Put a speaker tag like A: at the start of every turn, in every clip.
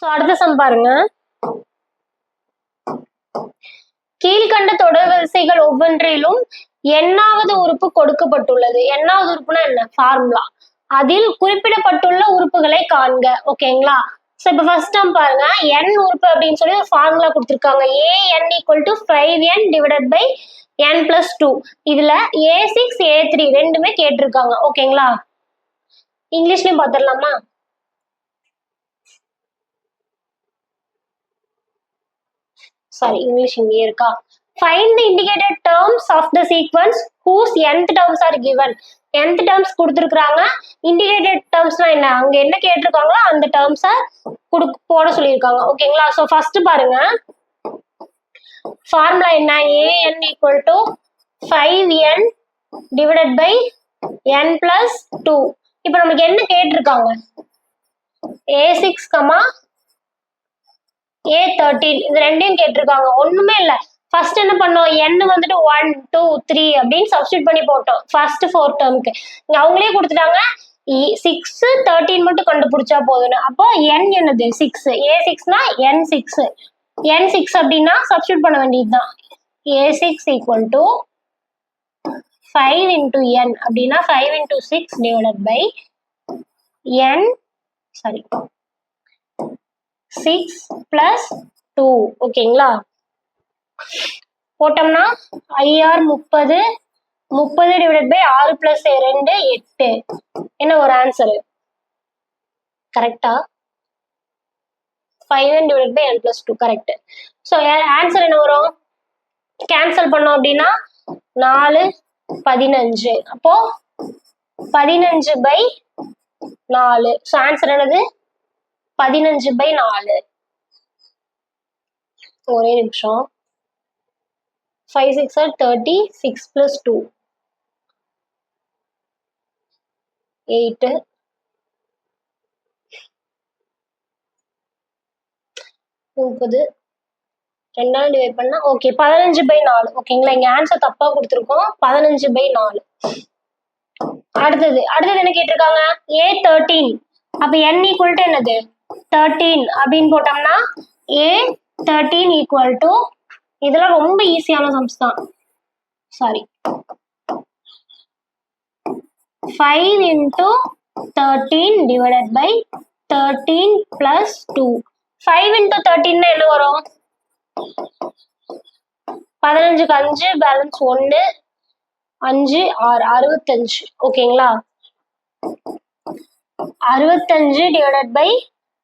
A: So அடுத்த some பாருங்க. கீழ்கண்ட தொடர் வரிசைகள் ஒவ்வொன்றிலும் எண்ணாவது உறுப்பு கொடுக்கப்பட்டுள்ளது. எண்ணாவது உறுப்புனா என்ன? ஃபார்முலா அதில் குறிப்பிடப்பட்டுள்ள உறுப்புகளை காண்க. ஓகேங்களா ஸோ இப்போ ஃபர்ஸ்ட் டைம் பாருங்க. என் உறுப்பு அப்படின்னு சொல்லி ஒரு ஃபார்முலா கொடுத்துருக்காங்க. A N equal to five N divided by N plus two இதுல ஏ சிக்ஸ் ஏ த்ரீ ரெண்டுமே கேட்டிருக்காங்க. ஓகேங்களா இங்கிலீஷ்லயும் பார்த்துடலாமா? சாரி இங்கிலீஷ் இங்கேயே இருக்கா? Find the indicated terms of the sequence whose எந்த டேர்ம்ஸ் ஆர் கிவன் எந்த டேர்ம்ஸ் கொடுத்துருக்குறாங்க. இண்டிகேட்டட் டேர்ம்ஸ்னா என்ன? அங்கே என்ன கேட்டிருக்காங்களோ அந்த டேர்ம்ஸை கொடு போட சொல்லியிருக்காங்க. ஓகேங்களா ஸோ ஃபர்ஸ்ட் பாருங்க. ஃபார்முலா என்ன? A N equal to five N divided by N plus two இப்போ நமக்கு என்ன கேட்டிருக்காங்க? A six comma A thirteen இது ரெண்டையும் கேட்டிருக்காங்க. ஒண்ணுமே இல்ல. ஃபர்ஸ்ட் என்ன பண்ணோம்? என் வந்துட்டு ஒன் டூ த்ரீ அப்படின்னு சப்ஸ்டியூட் பண்ணி போட்டோம். ஃபர்ஸ்ட் ஃபோர் டேர்முக்கு அவங்களே கொடுத்துட்டாங்க. E, சிக்ஸ் தேர்ட்டீன் மட்டும் கண்டுபிடிச்சா போதும்னு அப்போ என் என்னது? சிக்ஸ் ஏ சிக்ஸ்னா என் சிக்ஸ் என் சிக்ஸ் அப்படின்னா சப்ஸ்டியூட் பண்ண வேண்டியதுதான். A six equal to five into N அப்படின்னா five into six divided by N sorry six plus two ஓகேங்களா? போட்டோம்னா ஐஆர் முப்பது முப்பது டிவைடட் பை ஆறு பிளஸ் ரெண்டு எட்டு. என்ன ஒரு ஆன்சரு கரெக்டா five and divide by N plus two correct so answer என்ன வரும்? கேன்சல் பண்ணோம் அப்படின்னா நாலு பதினஞ்சு. அப்போ பதினஞ்சு பை நாலு. ஸோ ஆன்சர் என்னது? பதினஞ்சு பை நாலு. ஒரே நிமிஷம். Five six are thirty six plus two eight முப்பது. ரெண்டாவது டிவைட் பண்ணா ஓகே பதினஞ்சு பை நாலு. ஓகேங்களா இங்க ஆன்சர் தப்பா கொடுத்துருக்கோம். பதினஞ்சு பை நாலு. அடுத்தது அடுத்தது என்ன கேட்டிருக்காங்க? ஏ தேர்ட்டீன் அப்ப என் ஈக்குவல் டு என்னது? தேர்ட்டீன் அப்படின்னு போட்டோம்னா ஏ தேர்ட்டீன் ஈக்குவல் டு இதெல்லாம் ரொம்ப ஈஸியான சம்ஸ் தான். Sorry five into thirteen divided by thirteen plus two five into தேர்ட்டீன்னா என்ன வரும்? பதினஞ்சுக்கு அஞ்சு பேலன்ஸ் ஒன்று அஞ்சு ஆறு அறுபத்தஞ்சு. ஓகேங்களா அறுபத்தஞ்சு டிவைடட் பை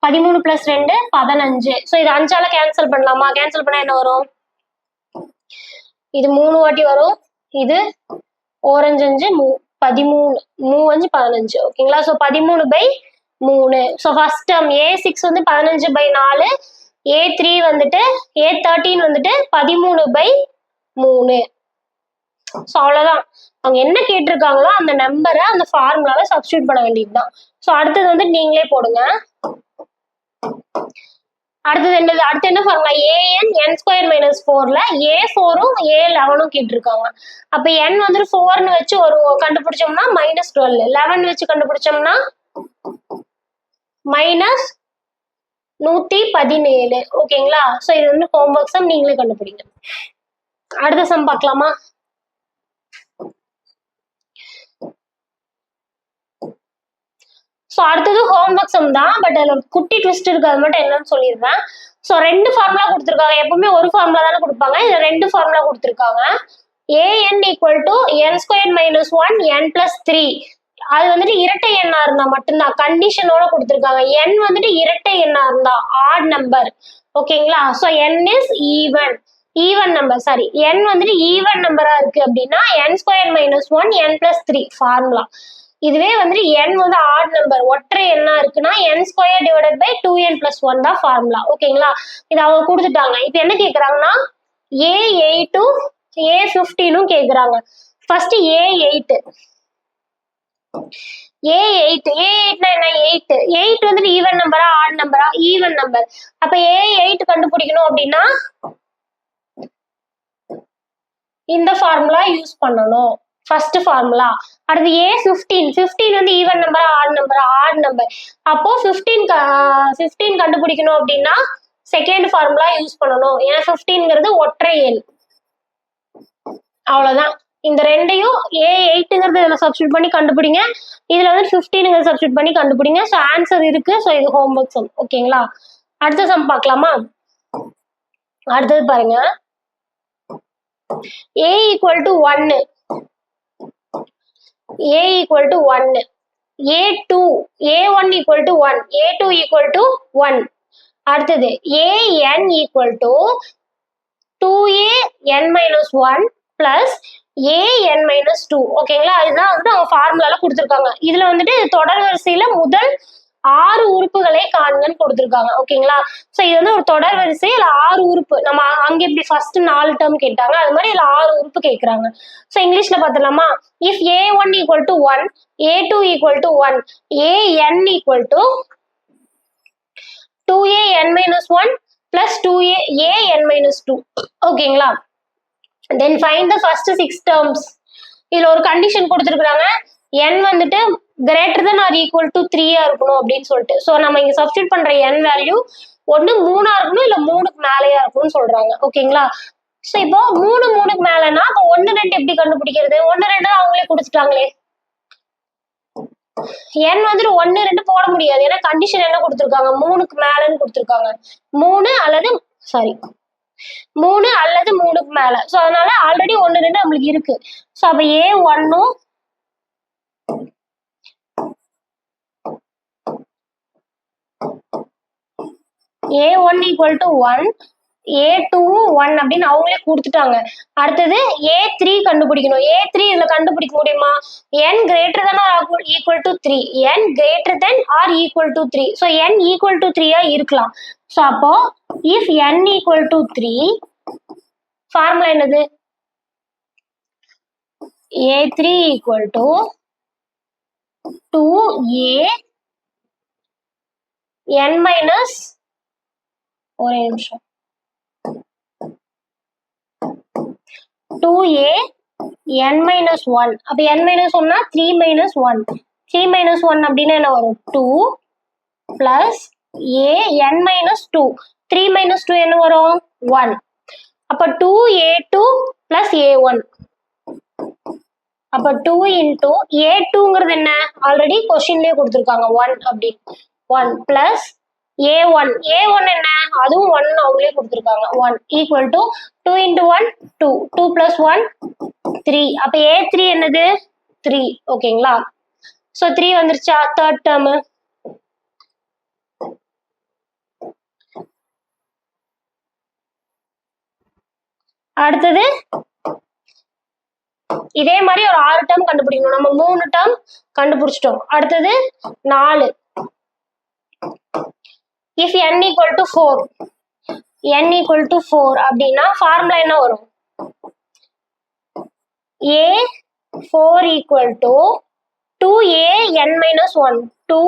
A: பதிமூணு பிளஸ் ரெண்டு பதினஞ்சு. ஸோ இது அஞ்சால கேன்சல் பண்ணலாமா? கேன்சல் பண்ணா என்ன வரும்? இது மூணு வாட்டி வரும். இது ஓரஞ்சு அஞ்சு மூ பதிமூணு. மூ அஞ்சு பதினஞ்சு. ஓகேங்களா ஸோ பதிமூணு பை மூணு. So first term A six வந்து பதினஞ்சு பை நாலு. ஏ த்ரீ வந்துட்டு ஏ தேர்ட்டின் வந்துட்டு பதிமூணு பை மூணு. ஸோ அவ்வளோதான் அவங்க என்ன கேட்டிருக்காங்களோ அந்த நம்பரை அந்த ஃபார்முலாவை சப்ஸ்டியூட் பண்ண வேண்டியது தான் ஸோ அடுத்தது வந்து நீங்களே போடுங்க. அடுத்தது என்னது? அடுத்து என்ன formula A N N square minus ஃபோர்ல ஏ ஃபோரும் ஏ லெவனும் கேட்டிருக்காங்க. அப்ப என் வந்துட்டு ஃபோர்னு வச்சு ஒரு கண்டுபிடிச்சோம்னா மைனஸ் டுவெல் லெவன் வச்சு கண்டுபிடிச்சோம்னா மைனஸ் நூத்தி பதினேழு. ஓகேங்களா ஸோ இது வந்து ஹோம்ஒர்க் சம் நீங்களே கண்டுபிடிங்க. அடுத்த சம் பார்க்கலாமா? ஸோ அடுத்தது ஹோம்ஒர்க் சம் தான். பட் அதில் ஒரு குட்டி ட்விஸ்ட் இருக்கு. அது மட்டும் என்னன்னு சொல்லிடுறேன். ஸோ ரெண்டு ஃபார்முலா கொடுத்துருக்காங்க. எப்பவுமே ஒரு ஃபார்முலா தானே கொடுப்பாங்க. இதில் ரெண்டு ஃபார்முலா கொடுத்துருக்காங்க. A N equal to N square minus one N plus three அது வந்துட்டு இரட்டை எண்ணா இருந்தா மட்டும்தான். கண்டிஷனோட கொடுத்துருக்காங்க. என் வந்துட்டு இரட்டை எண்ணா இருந்தா. ஆட் நம்பர் ஓகேங்களா so N is even even number sorry N வந்துட்டு ஈவன் நம்பரா இருக்கு அப்படின்னா N square minus one N plus three formula இதுவே வந்துட்டு என் வந்து ஆட் நம்பர் ஒற்றை எண்ணா இருக்குன்னா N square divided by two N plus one தான் ஃபார்முலா ஓகேங்களா இது அவங்க கொடுத்துட்டாங்க. இப்போ என்ன கேட்குறாங்கன்னா ஏ எயிட்டும் ஏ ஃபிஃப்டீனும் கேட்குறாங்க first A eight A eight A எயிட்னா என்ன எயிட் எயிட் வந்துட்டு ஈவன் நம்பரா ஆட் நம்பரா ஈவன் நம்பர் அப்ப ஏ எயிட் கண்டுபிடிக்கணும் அப்படின்னா இந்த ஃபார்முலா யூஸ் பண்ணணும். ஃபர்ஸ்ட் ஃபார்முலா அடுத்து ஏ ஃபிஃப்டீன் ஃபிஃப்டீன் வந்து even number odd number odd number அப்போ ஃபிஃப்டீன் ஃபிஃப்டீன் கண்டுபிடிக்கணும் அப்படின்னா செகண்ட் ஃபார்முலா யூஸ் பண்ணணும். ஏன்னா ஃபிஃப்டீன்ங்கிறது ஒற்றை எண். அவ்வளோதான் இந்த ரெண்டையும் ஏ எயிட்டுங்கிறது இதில் சப்ஸ்டியூட் பண்ணி கண்டுபிடிங்க. இதில் வந்து ஃபிஃப்டீனுங்கிறது சப்ஸ்டியூட் பண்ணி கண்டுபிடிங்க. ஸோ ஆன்சர் இருக்கு. ஸோ இது ஹோம்ஒர்க் சம் ஓகேங்களா அடுத்த சம் பார்க்கலாமா? அடுத்தது பாருங்க. ஏ ஈக்குவல் டு ஒன்னு ஏ ஈக்குவல் டு ஒன்னு A two A one equal to one A two equal to one அடுத்தது A N equal to two A N minus one plus A N minus two ஓகேங்களா இதுதான் வந்து அவங்க ஃபார்முலால கொடுத்துருக்காங்க. இதுல வந்துட்டு தொடர் வரிசையில முதல் ஆறு உறுப்புகளை காண்கன்னு கொடுத்துருக்காங்க. ஓகேங்களா? ஸோ இது வந்து ஒரு தொடர் வரிசை இல்லை ஆறு உறுப்பு. நம்ம அங்கே இப்படி ஃபர்ஸ்ட் நாலு டேர்ம் கேட்டாங்க. அது மாதிரி இல்லை ஆறு உறுப்பு கேட்குறாங்க ஸோ இங்கிலீஷ்ல பார்த்துலாமா if A one equal to one A two equal to one A N equal to two A N minus one plus two A A N minus two ஓகேங்களா? Then find the first six terms இதில் ஒரு condition கொடுத்துருக்குறாங்க. N வந்துட்டு greater than or equal to த்ரீயா இருக்கணும் அப்படின்னு சொல்லிட்டு. So நம்ம இங்க சப்ஸ்டியூட் பண்ற என் வேல்யூ ஒன்று மூணா இருக்கணும் இல்ல மூணுக்கு மேலேயா இருக்கணும்னு சொல்றாங்க. ஓகேங்களா ஸோ இப்போ மூணு மூணுக்கு மேலனா அப்போ ஒன்று ரெண்டு எப்படி கண்டுபிடிக்கிறது? ஒன்று ரெண்டு அவங்களே கொடுத்துட்டாங்களே. என் வந்துட்டு ஒன்னு ரெண்டு போட முடியாது. ஏன்னா கண்டிஷன் என்ன கொடுத்துருக்காங்க? மூணுக்கு மேலன்னு கொடுத்துருக்காங்க. மூணு அல்லது சாரி மூணு அல்லது மூணுக்கு மேல. ஸோ அதனால ஆல்ரெடி ஒன்னு ரெண்டு நம்மளுக்கு இருக்கு. ஸோ அப்போ ஏ ஒன்னும் A one equal to one A two one அப்படின்னு அவங்களே கொடுத்துட்டாங்க. அடுத்தது ஏ த்ரீ கண்டுபிடிக்கணும். ஏ த்ரீ இதுல கண்டுபிடிக்க முடியுமா? N greater than or equal to three N greater than or equal to three so N equal to த்ரீயா இருக்கலாம். ஸோ அப்போ if N equal to three formula என்னது? A three equal to two A N minus ஒரே நிமிஷம். Two A N minus one அப்போ N minus ஒன்னா three minus one three minus one அப்படின்னா என்ன வரும்? Two plus A N minus two three minus two என்ன வரும்? ஒன் அப்போ two a two plus a one அப்போ டூ இன்டூ ஏ டூங்கிறது என்ன? ஆல்ரெடி கொஸ்டின்லேயே கொடுத்துருக்காங்க. ஒன் அப்படி one plus a one a one என்ன? அதுவும் ஒன் அவங்களே கொடுத்துருக்காங்க. One equal to two into one two two plus one three அப்போ ஏ த்ரீ என்னது? த்ரீ ஓகேங்களா ஸோ த்ரீ வந்துருச்சா? தேர்ட் டேர்மு அடுத்தது இதே மாதிரி ஒரு ஆறு டேர்ம் கண்டுபிடிக்கணும். நம்ம மூணு டேர்ம் கண்டுபிடிச்சிட்டோம். அடுத்தது நாலு. If n equal to four n equal to four அப்படின்னா ஃபார்முலா என்ன வரும்? A four equal to two a n minus one two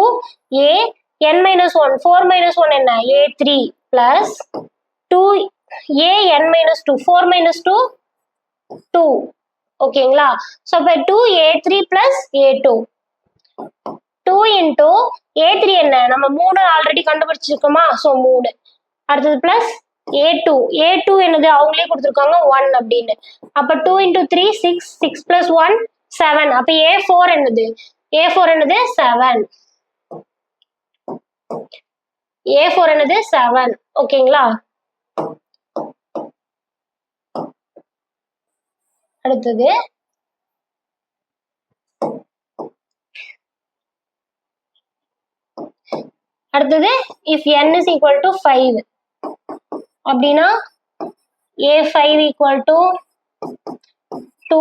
A: a n minus one four minus one என்ன? A three plus two a n minus two four minus two two ஓகேங்களா so இப்போ two a three plus a two two into a three என்ன? நம்ம மூணு already கண்டுபிடிச்சிருக்கோமா? So மூணு. அடுத்தது plus a two a two என்னது? அவங்களே கொடுத்துருக்காங்க ஒன் அப்படின்னு. அப்போ two into three six six plus one seven அப்போ ஏ ஃபோர் என்னது? ஏ ஃபோர் என்னது? செவன் ஏ ஃபோர் என்னது? செவன் ஓகேங்களா? அடுத்தது அடுத்தது if n is equal to five அப்படின்னா a five equal to two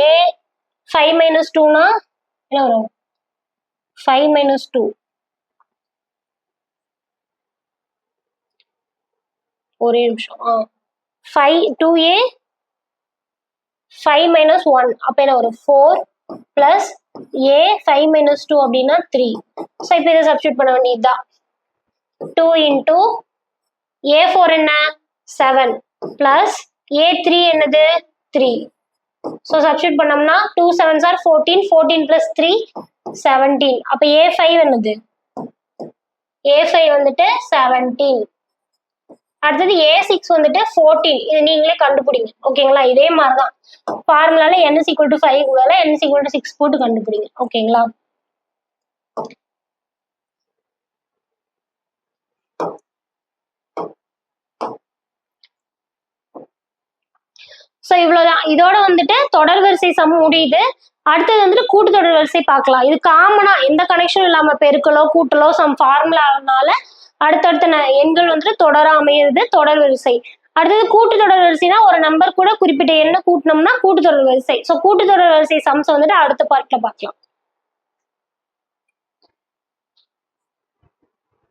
A: a five minus டூனா என்ன வரும்? ஃபைவ் மைனஸ் டூ ஒரே நிமிஷம். ஆ. Five two a five minus one அப்போ என்ன வரும்? Four plus a five minus two அப்படின்னா த்ரீ ஸோ இப்போ இதை சப்ஸ்டியூட் பண்ண வேண்டியதுதான். டூ இன்டூ ஏ ஃபோர் என்ன? செவன் ப்ளஸ் ஏ த்ரீ என்னது? த்ரீ ஸோ சப்ஸ்டியூட் பண்ணோம்னா two seven sir fourteen fourteen plus three seventeen அப்போ ஏ ஃபைவ் என்னது? ஏ ஃபைவ் வந்துட்டு செவன்டீன் அடுத்தது ஏ சிக்ஸ் வந்துட்டு ஃபோர்டீன் இது நீங்களே கண்டுபிடிங்க. ஓகேங்களா? இதே மாதிரி தான் ஃபார்முலால என் is டு ஃபைவ் பதிலாக என் is டு சிக்ஸ் போட்டு கண்டுபிடிங்க. ஓகேங்களா? ஸோ இவ்வளோதான் இதோட வந்துட்டு தொடர் வரிசை சம் முடியுது. அடுத்தது வந்துட்டு கூட்டு தொடர் வரிசை பார்க்கலாம். இது காமனா எந்த கனெக்ஷனும் இல்லாமல் பெருக்கலோ கூட்டலோ சம் ஃபார்முலானால அடுத்தடுத்த எண்கள் வந்துட்டு தொடராக அமையிறது தொடர் வரிசை. அடுத்தது கூட்டு தொடர் வரிசைனா ஒரு நம்பர் கூட குறிப்பிட்ட எண்ணை கூட்டினோம்னா கூட்டு தொடர் வரிசை. ஸோ கூட்டு தொடர் வரிசை சம்சம் வந்துட்டு அடுத்த பார்ட்ல பார்க்கலாம்.